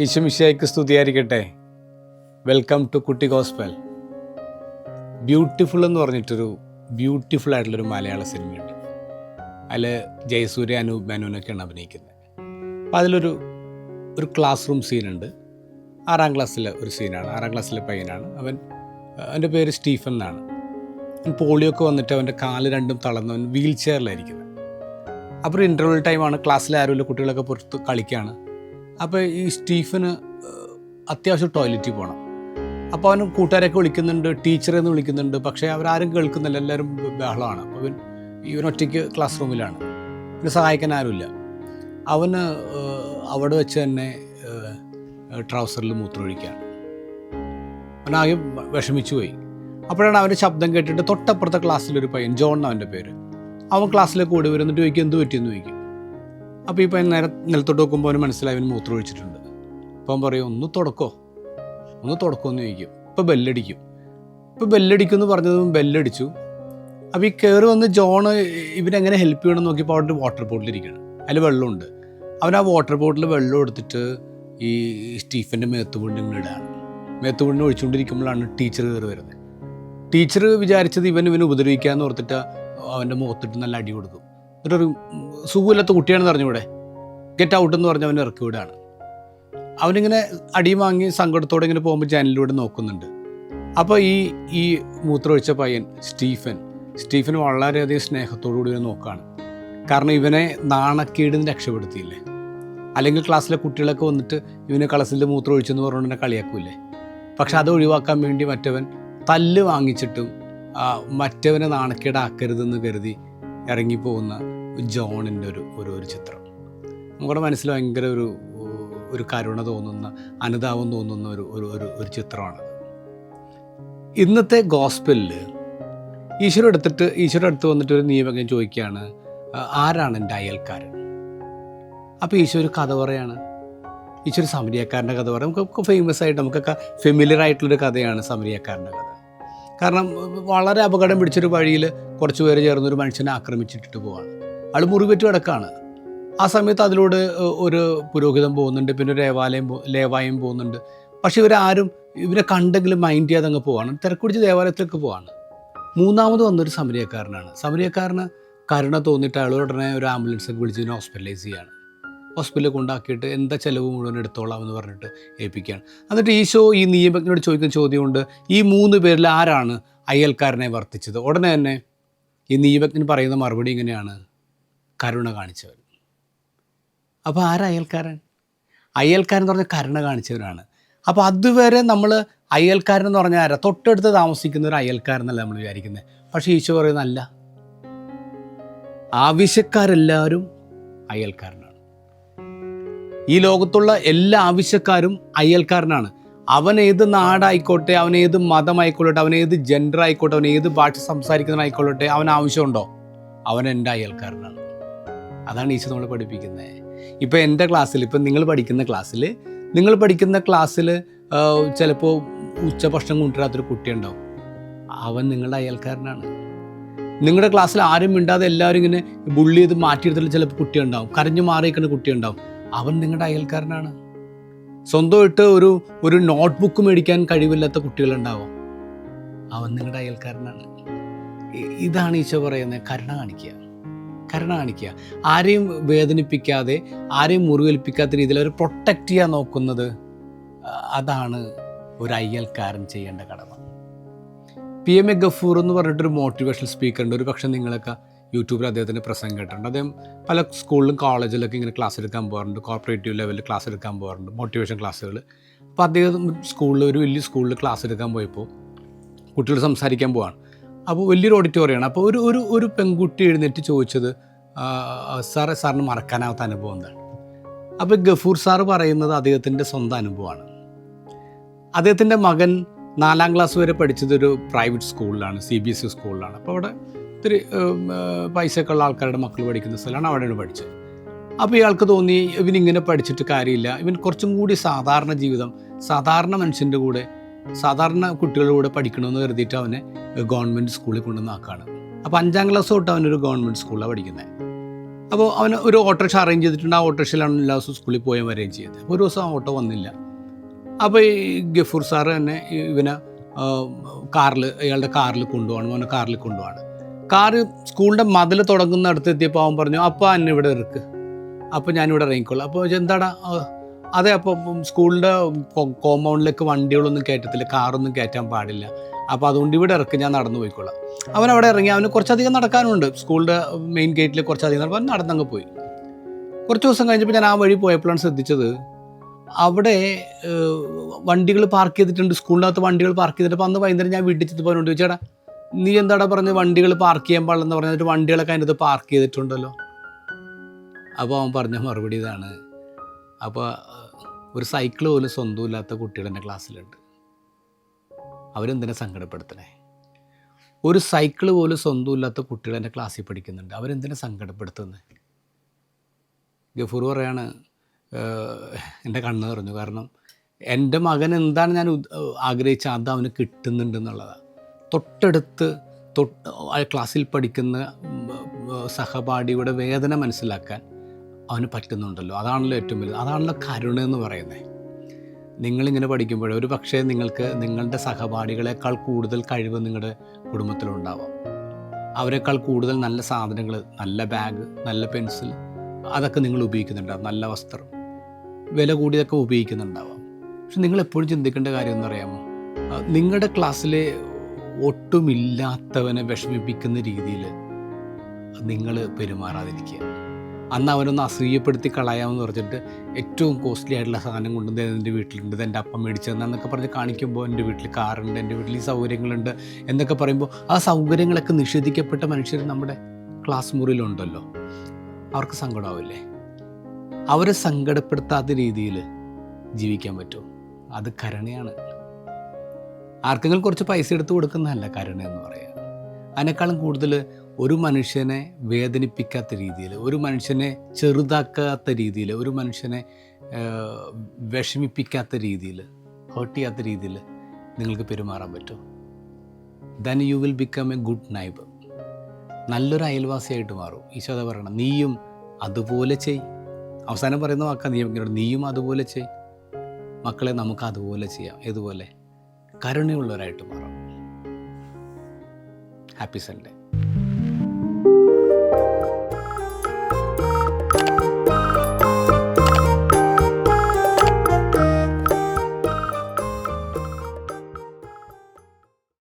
ഈശുമിശയ്ക്ക് സ്തുതിയായിരിക്കട്ടെ. Welcome to കുട്ടി gospel beautiful എന്ന് പറഞ്ഞിട്ടൊരു ബ്യൂട്ടിഫുൾ ആയിട്ടുള്ളൊരു മലയാള സിനിമയുണ്ട്. അതിൽ ജയസൂര്യ അനൂപ് മേനോനൊക്കെയാണ് അഭിനയിക്കുന്നത്. അപ്പം അതിലൊരു ഒരു ക്ലാസ് റൂം സീനുണ്ട് ആറാം ക്ലാസ്സിലെ ഒരു സീനാണ് ആറാം ക്ലാസ്സിലെ പയ്യനാണ്. അവൻ അവന്റെ പേര് സ്റ്റീഫൻ എന്നാണ്. അവൻ പോളിയൊക്കെ വന്നിട്ട് അവന്റെ കാൽ രണ്ടും തളർന്നവൻ വീൽ ചെയറിലായിരിക്കുന്നത് അപ്പോൾ ഒരു ഇന്റർവൽ ടൈമാണ് ക്ലാസ്സിലെ ആരുമില്ല കുട്ടികളൊക്കെ പുറത്ത് കളിക്കുകയാണ് അപ്പോൾ ഈ സ്റ്റീഫന് അത്യാവശ്യം ടോയ്ലറ്റിൽ പോകണം അപ്പോൾ അവന് കൂട്ടുകാരൊക്കെ വിളിക്കുന്നുണ്ട് ടീച്ചറെ എന്ന് വിളിക്കുന്നുണ്ട്. പക്ഷേ അവരാരും കേൾക്കുന്നില്ല എല്ലാവരും ബഹളമാണ്. അവൻ ഇവനൊറ്റയ്ക്ക് ക്ലാസ് റൂമിലാണ്. ഇവന് സഹായിക്കാൻ ആരുമില്ല. അവന് അവിടെ വെച്ച് തന്നെ ട്രൗസറിൽ മൂത്രമൊഴിക്കുകയാണ് അവനാകെ വിഷമിച്ചു പോയി. അപ്പോഴാണ് അവന്റെ ശബ്ദം കേട്ടിട്ട് തൊട്ടപ്പുറത്തെ ക്ലാസ്സിലൊരു പയ്യൻ ജോൺ അവന്റെ പേര്. അവൻ ക്ലാസ്സിലേക്ക് ഓടി വരുന്നിട്ട് ചോദിക്കും എന്ത് പറ്റിയെന്ന് ചോദിക്കും. അപ്പോൾ പയ്യൻ നേരെ നിലത്തോട്ട് നോക്കുമ്പോൾ അവന് മനസ്സിലായി അവന് മൂത്രം ഒഴിച്ചിട്ടുണ്ട്. അപ്പം പറയും ഒന്ന് തുടക്കോ? ഒന്ന് തുടക്കോ എന്ന് ചോദിക്കും. ഇപ്പോൾ ബെല്ലടിക്കും. ഇപ്പോൾ ബെല്ലടിക്കും എന്ന് പറഞ്ഞതും ബെല്ലടിച്ചു. അപ്പോൾ ഈ കയറി വന്ന് ജോണ് ഇവനെങ്ങനെ ഹെൽപ്പ് ചെയ്യണമെന്ന് നോക്കിയപ്പോൾ അവിടെ വാട്ടർ ബോട്ടിലിരിക്കണം അതിൽ വെള്ളമുണ്ട്. അവൻ ആ വാട്ടർ ബോട്ടിൽ വെള്ളം എടുത്തിട്ട് ഈ സ്റ്റീഫന്റെ മേത്തുപുണ്യം ഇടാണ്. മേത്തുപുണ്യം ഒഴിച്ചുകൊണ്ടിരിക്കുമ്പോഴാണ് ടീച്ചർ കയറി വരുന്നത്. ടീച്ചർ വിചാരിച്ചത് ഇവൻ ഇവനെ ഉപദ്രവിക്കാമെന്ന് ഓർത്തിട്ട് അവന്റെ മുഖത്തിട്ട് നല്ല അടി കൊടുക്കും. ഉം, സുഖമില്ലാത്ത കുട്ടിയാണെന്ന് അറിഞ്ഞൂടെ ഗെറ്റ് ഔട്ട് എന്ന് പറഞ്ഞ് അവൻ ഇറക്കി വിടുകയാണ് അവനിങ്ങനെ അടി വാങ്ങി സങ്കടത്തോടെ ഇങ്ങനെ പോകുമ്പോൾ ജനലിലൂടെ നോക്കുന്നുണ്ട്. അപ്പോൾ ഈ ഈ മൂത്രമൊഴിച്ച പയ്യൻ സ്റ്റീഫൻ സ്റ്റീഫൻ വളരെയധികം സ്നേഹത്തോടു കൂടി നോക്കുകയാണ് കാരണം ഇവനെ നാണക്കേട് നിന്ന് രക്ഷപ്പെടുത്തിയില്ലേ? അല്ലെങ്കിൽ ക്ലാസ്സിലെ കുട്ടികളൊക്കെ വന്നിട്ട് ഇവനെ കളസിൽ മൂത്രം ഒഴിച്ചെന്ന് തന്നെ കളിയാക്കൂലേ പക്ഷെ അത് ഒഴിവാക്കാൻ വേണ്ടി മറ്റവൻ തല്ല് വാങ്ങിച്ചിട്ടും മറ്റവനെ നാണക്കേടാക്കരുതെന്ന് കരുതി ഇറങ്ങിപ്പോകുന്ന ജോണിന്റെ ഒരു ഒരു ഒരു ചിത്രം. നമ്മുടെ മനസ്സിൽ ഭയങ്കര ഒരു ഒരു കരുണ തോന്നുന്ന അനുതാപം തോന്നുന്ന ഒരു ഒരു ഒരു ഒരു ചിത്രമാണത്. ഇന്നത്തെ ഗോസ്പലിൽ ഈശ്വരൻ എടുത്തിട്ട് ഈശ്വരൻ അടുത്ത് വന്നിട്ട് ഒരു നിയമകൻ ചോദിക്കുകയാണ് ആരാണ് എന്റെ അയൽക്കാരൻ? അപ്പോൾ ഈശ്വര കഥ പറയാണ്. ഈശ്വര സമരിയക്കാരന്റെ കഥ പറയാം. നമുക്ക് ഫേമസ് ആയിട്ട് നമുക്കൊക്കെ ഫെമിലിയർ ആയിട്ടുള്ളൊരു കഥയാണ് സമരിയക്കാരന്റെ കഥ. കാരണം വളരെ അപകടം പിടിച്ചൊരു വഴിയിൽ കുറച്ച് പേര് ചേർന്നൊരു മനുഷ്യനെ ആക്രമിച്ചിട്ടിട്ട് പോവാണ്. ആൾ മുറിവേറ്റ് കിടക്കാണ്. ആ സമയത്ത് അതിലൂടെ ഒരു പുരോഹിതം പോകുന്നുണ്ട് പിന്നെ ഒരു ദേവാലയം ലേവായം പോകുന്നുണ്ട്. പക്ഷെ ഇവരാരും ഇവരെ കണ്ടെങ്കിലും മൈൻഡ് ചെയ്യാതെ അങ്ങ് പോവാണ്. തിരക്കുടിച്ച് ദേവാലയത്തിലേക്ക് പോവാണ്. മൂന്നാമത് വന്നൊരു സമരിയക്കാരനാണ്. സമരിയക്കാരന് കരുണ തോന്നിയിട്ട് അയാൾ ഉടനെ ഒരു ആംബുലൻസ് വിളിച്ച് ഇതിനെ ഹോസ്പിറ്റലൈസ് ചെയ്യാണ്. ഹോസ്പിറ്റലിൽ കൊണ്ടാക്കിയിട്ട് എന്താ ചിലവ് മുഴുവൻ എടുത്തോളാം എന്ന് പറഞ്ഞിട്ട് ഏൽപ്പിക്കുകയാണ്. എന്നിട്ട് ഈശോ ഈ നിയമജ്ഞനോട് ചോദിക്കുന്ന ചോദ്യമുണ്ട് ഈ മൂന്ന് പേരിൽ ആരാണ് അയൽക്കാരനെ വർത്തിച്ചത്? ഉടനെ തന്നെ ഈ നിയമജ്ഞൻ പറയുന്ന മറുപടി ഇങ്ങനെയാണ്. കരുണ കാണിച്ചവൻ. അപ്പോൾ ആരാ അയൽക്കാരൻ? അയൽക്കാരൻ എന്ന് പറഞ്ഞാൽ കരുണ കാണിച്ചവരാണ്. അപ്പോൾ അതുവരെ നമ്മൾ അയൽക്കാരൻ എന്ന് പറഞ്ഞാൽ ആരാ? തൊട്ടടുത്ത് താമസിക്കുന്ന ഒരു അയൽക്കാരനല്ല നമ്മൾ വിചാരിക്കുന്നത് പക്ഷേ ഈശോ പറയുന്നല്ല ആവശ്യക്കാരെല്ലാവരും അയൽക്കാരനാണ്. ഈ ലോകത്തുള്ള എല്ലാ ആവശ്യക്കാരും അയൽക്കാരനാണ്. അവൻ ഏത് നാടായിക്കോട്ടെ അവൻ ഏത് മതമായിക്കൊള്ളട്ടെ അവൻ ഏത് ജെൻഡർ ആയിക്കോട്ടെ അവൻ ഏത് ഭാഷ സംസാരിക്കുന്നവനായിക്കൊള്ളട്ടെ അവൻ ആവശ്യമുണ്ടോ? അവൻ എന്റെ അയൽക്കാരനാണ്. അതാണ് ഈശോ നമ്മളെ പഠിപ്പിക്കുന്നത് ഇപ്പോൾ എന്റെ ക്ലാസ്സിൽ ഇപ്പം നിങ്ങൾ പഠിക്കുന്ന ക്ലാസ്സിൽ നിങ്ങൾ പഠിക്കുന്ന ക്ലാസ്സിൽ ചിലപ്പോൾ ഉച്ചഭക്ഷണം കൊണ്ടുവരാത്തൊരു കുട്ടിയുണ്ടാവും. അവൻ നിങ്ങളുടെ അയൽക്കാരനാണ്. നിങ്ങളുടെ ക്ലാസ്സിൽ ആരും മിണ്ടാതെ എല്ലാവരും ഇങ്ങനെ ബുള്ളി ചെയ്ത് മാറ്റിയെടുത്തിട്ട് ചിലപ്പോൾ കുട്ടിയുണ്ടാവും. കരഞ്ഞു മാറിയിരിക്കുന്ന കുട്ടിയുണ്ടാവും. അവൻ നിങ്ങളുടെ അയൽക്കാരനാണ്. സ്വന്തമായിട്ട് ഒരു ഒരു നോട്ട്ബുക്ക് മേടിക്കാൻ കഴിവില്ലാത്ത കുട്ടികളുണ്ടാവും. അവൻ നിങ്ങളുടെ അയൽക്കാരനാണ്. ഇതാണ് ഈശോ പറയുന്നത് കരുണ കാണിക്കുക. കരുണ കാണിക്കുക ആരെയും വേദനിപ്പിക്കാതെ ആരെയും മുറിവേൽപ്പിക്കാത്ത രീതിയിൽ അവർ പ്രൊട്ടക്റ്റ് ചെയ്യാൻ നോക്കുന്നത് അതാണ് ഒരു അയ്യൽക്കാരൻ ചെയ്യേണ്ട കടമ. പി എം എ ഗഫൂർ എന്ന് പറഞ്ഞിട്ടൊരു മോട്ടിവേഷണൽ സ്പീക്കർ ഉണ്ട്. ഒരു പക്ഷേ നിങ്ങളൊക്കെ യൂട്യൂബിൽ അദ്ദേഹത്തിന്റെ പ്രസംഗം കേട്ടിട്ടുണ്ട്. അദ്ദേഹം പല സ്കൂളിലും കോളേജിലൊക്കെ ഇങ്ങനെ ക്ലാസ് എടുക്കാൻ പോകാറുണ്ട്. കോർപ്പറേറ്റീവ് ലെവലിൽ ക്ലാസ് എടുക്കാൻ പോകാറുണ്ട്. മോട്ടിവേഷൻ ക്ലാസ്സുകൾ അപ്പോൾ അദ്ദേഹം സ്കൂളിൽ ഒരു വലിയ സ്കൂളിൽ ക്ലാസ് എടുക്കാൻ പോയപ്പോൾ കുട്ടികൾ സംസാരിക്കാൻ പോവാണ്. അപ്പോൾ വലിയൊരു ഓഡിറ്റോറിയമാണ് അപ്പോൾ ഒരു ഒരു ഒരു പെൺകുട്ടി എഴുന്നേറ്റ് ചോദിച്ചത് "ആ, സാറേ സാറിന് മറക്കാനാവാത്ത അനുഭവം എന്താണ്? അപ്പോൾ ഗഫൂർ സാറ് പറയുന്നത് അദ്ദേഹത്തിന്റെ സ്വന്തം അനുഭവമാണ്. അദ്ദേഹത്തിന്റെ മകൻ നാലാം ക്ലാസ് വരെ പഠിച്ചതൊരു പ്രൈവറ്റ് സ്കൂളിലാണ് സി ബി എസ് ഇ സ്കൂളിലാണ് അപ്പോൾ അവിടെ ഒത്തിരി പൈസയൊക്കെ ഉള്ള ആൾക്കാരുടെ മക്കൾ പഠിക്കുന്ന സ്ഥലമാണ് അവിടെയാണ് പഠിച്ചത്. അപ്പോൾ ഇയാൾക്ക് തോന്നി ഇവൻ ഇങ്ങനെ പഠിച്ചിട്ട് കാര്യമില്ല. ഇവൻ കുറച്ചും കൂടി സാധാരണ ജീവിതം സാധാരണ മനുഷ്യന്റെ കൂടെ സാധാരണ കുട്ടികളുടെ കൂടെ പഠിക്കണമെന്ന് കരുതിയിട്ട് അവനെ ഗവൺമെന്റ് സ്കൂളിൽ കൊണ്ടുവന്നാക്കാണ് അപ്പോൾ അഞ്ചാം ക്ലാസ് തൊട്ട് അവനൊരു ഗവൺമെന്റ് സ്കൂളിലാണ് പഠിക്കുന്നത് അപ്പോൾ അവന് ഒരു ഓട്ടോറിക്ഷ അറേഞ്ച് ചെയ്തിട്ടുണ്ട്. ആ ഓട്ടോറിക്ഷയിലാണ് എല്ലാ ദിവസവും സ്കൂളിൽ പോയി വരികയും ചെയ്തത്. ഒരു ദിവസം ഓട്ടോ വന്നില്ല. അപ്പോൾ ഈ ഗഫൂർ സാറ് തന്നെ ഇവനെ കാറിൽ അയാളുടെ കാറിൽ കൊണ്ടുപോകണം. അവനെ കാറിൽ കൊണ്ടുപോകണം. കാറ് സ്കൂളിന്റെ മതിൽ തുടങ്ങുന്ന അടുത്ത് എത്തിയപ്പോൾ അവൻ പറഞ്ഞു അപ്പോൾ എന്നെ ഇവിടെ ഇറക്ക്. അപ്പോൾ ഞാനിവിടെ ഇറങ്ങിക്കോളാം. അപ്പോൾ എന്താടാ അതെ അപ്പോൾ സ്കൂളിന്റെ കോമ്പൗണ്ടിലേക്ക് വണ്ടികളൊന്നും കയറ്റത്തില്ല. കാറൊന്നും കയറ്റാൻ പാടില്ല. അപ്പോൾ അതുകൊണ്ട് ഇവിടെ ഇറക്കി ഞാൻ നടന്നു പോയിക്കോളാം. അവൻ അവിടെ ഇറങ്ങി അവന് കുറച്ചധികം നടക്കാനുണ്ട്. സ്കൂളിന്റെ മെയിൻ ഗേറ്റിൽ കുറച്ചധികം നടക്കാൻ നടന്നങ്ങ് പോയി. കുറച്ച് ദിവസം കഴിഞ്ഞപ്പോൾ ഞാൻ ആ വഴി പോയപ്പോഴാണ് ശ്രദ്ധിച്ചത്. അവിടെ വണ്ടികൾ പാർക്ക് ചെയ്തിട്ടുണ്ട്. സ്കൂളിനകത്ത് വണ്ടികൾ പാർക്ക് ചെയ്തിട്ട് അപ്പോൾ അന്ന് വൈകുന്നേരം ഞാൻ വീട്ടിൽ ചെന്ന് പോകാനുണ്ട് ചേട്ടാ നീ എന്താടാ പറഞ്ഞ് വണ്ടികൾ പാർക്ക് ചെയ്യാൻ പാടില്ലെന്ന് പറഞ്ഞിട്ട് വണ്ടികളൊക്കെ അതിനകത്ത് പാർക്ക് ചെയ്തിട്ടുണ്ടല്ലോ. അപ്പോൾ അവൻ പറഞ്ഞ മറുപടി ഇതാണ്. അപ്പോൾ ഒരു സൈക്കിൾ പോലും സ്വന്തമില്ലാത്ത കുട്ടികൾ എന്റെ ക്ലാസ്സിലുണ്ട് അവരെന്തിനാ സങ്കടപ്പെടുത്തണേ? ഒരു സൈക്കിൾ പോലും സ്വന്തമില്ലാത്ത കുട്ടികൾ എന്റെ ക്ലാസ്സിൽ പഠിക്കുന്നുണ്ട്. അവരെന്തിനെ സങ്കടപ്പെടുത്തുന്നത് ഗഫൂർ പറയാണ് എന്റെ കണ്ണ് നിറഞ്ഞു. കാരണം എന്റെ മകൻ എന്താണ് ഞാൻ ആഗ്രഹിച്ച അത് അവന് കിട്ടുന്നുണ്ട് എന്നുള്ളതാണ് തൊട്ടടുത്ത് തൊട്ട് ക്ലാസ്സിൽ പഠിക്കുന്ന സഹപാഠിയുടെ വേദന മനസ്സിലാക്കാൻ അവന് പറ്റുന്നുണ്ടല്ലോ. അതാണല്ലോ ഏറ്റവും വലുത്. അതാണല്ലോ കരുണ എന്ന് പറയുന്നത് നിങ്ങളിങ്ങനെ പഠിക്കുമ്പോൾ ഒരു പക്ഷേ നിങ്ങൾക്ക് നിങ്ങളുടെ സഹപാഠികളെക്കാൾ കൂടുതൽ കഴിവ് നിങ്ങളുടെ കുടുംബത്തിലുണ്ടാവാം. അവരെക്കാൾ കൂടുതൽ നല്ല സാധനങ്ങൾ നല്ല ബാഗ് നല്ല പെൻസിൽ അതൊക്കെ നിങ്ങൾ ഉപയോഗിക്കുന്നുണ്ടാവും നല്ല വസ്ത്രം. വില കൂടിയതൊക്കെ ഉപയോഗിക്കുന്നുണ്ടാവാം. പക്ഷെ നിങ്ങൾ എപ്പോഴും ചിന്തിക്കേണ്ട കാര്യം എന്ന് പറയാമോ? നിങ്ങളുടെ ക്ലാസ്സിലെ ഒട്ടുമില്ലാത്തവനെ വിഷമിപ്പിക്കുന്ന രീതിയിൽ നിങ്ങൾ പെരുമാറാതിരിക്കുക. അന്ന് അവനൊന്ന് അസൂയപ്പെടുത്തി കളയാമെന്ന് പറഞ്ഞിട്ട് ഏറ്റവും കോസ്റ്റ്ലി ആയിട്ടുള്ള സാധനം കൊണ്ടുവന്ന് എന്റെ വീട്ടിലുണ്ട്. എന്റെ അപ്പം മേടിച്ചതെന്നൊക്കെ പറഞ്ഞ് കാണിക്കുമ്പോൾ എന്റെ വീട്ടിൽ കാറുണ്ട് എന്റെ വീട്ടിൽ ഈ സൗകര്യങ്ങളുണ്ട് എന്നൊക്കെ പറയുമ്പോൾ ആ സൗകര്യങ്ങളൊക്കെ നിഷേധിക്കപ്പെട്ട മനുഷ്യർ നമ്മുടെ ക്ലാസ് മുറിയിലുണ്ടല്ലോ. അവർക്ക് സങ്കടമാവില്ലേ? അവരെ സങ്കടപ്പെടുത്താത്ത രീതിയിൽ ജീവിക്കാൻ പറ്റുമോ? അത് കരുണയാണ്. ആർക്കെങ്കിലും കുറച്ച് പൈസ എടുത്ത് കൊടുക്കുന്നതല്ല കരുണ എന്ന് പറയുക. അതിനേക്കാളും കൂടുതൽ ഒരു മനുഷ്യനെ വേദനിപ്പിക്കാത്ത രീതിയിൽ ഒരു മനുഷ്യനെ ചെറുതാക്കാത്ത രീതിയിൽ ഒരു മനുഷ്യനെ വിഷമിപ്പിക്കാത്ത രീതിയിൽ ഹേർട്ട് ചെയ്യാത്ത രീതിയിൽ നിങ്ങൾക്ക് പെരുമാറാൻ പറ്റും then you will become a good neighbour നല്ലൊരു അയൽവാസിയായിട്ട് മാറും. ഈശോത പറയണം നീയും അതുപോലെ ചെയ്. അവസാനം പറയുന്ന വാക്കാ നിയമിക്കുന്നത് നീയും അതുപോലെ ചെയ്. മക്കളെ നമുക്ക് അതുപോലെ ചെയ്യാം. ഏതുപോലെ? കരുണയുള്ളവരായിട്ട് മാറാം. Happy Sunday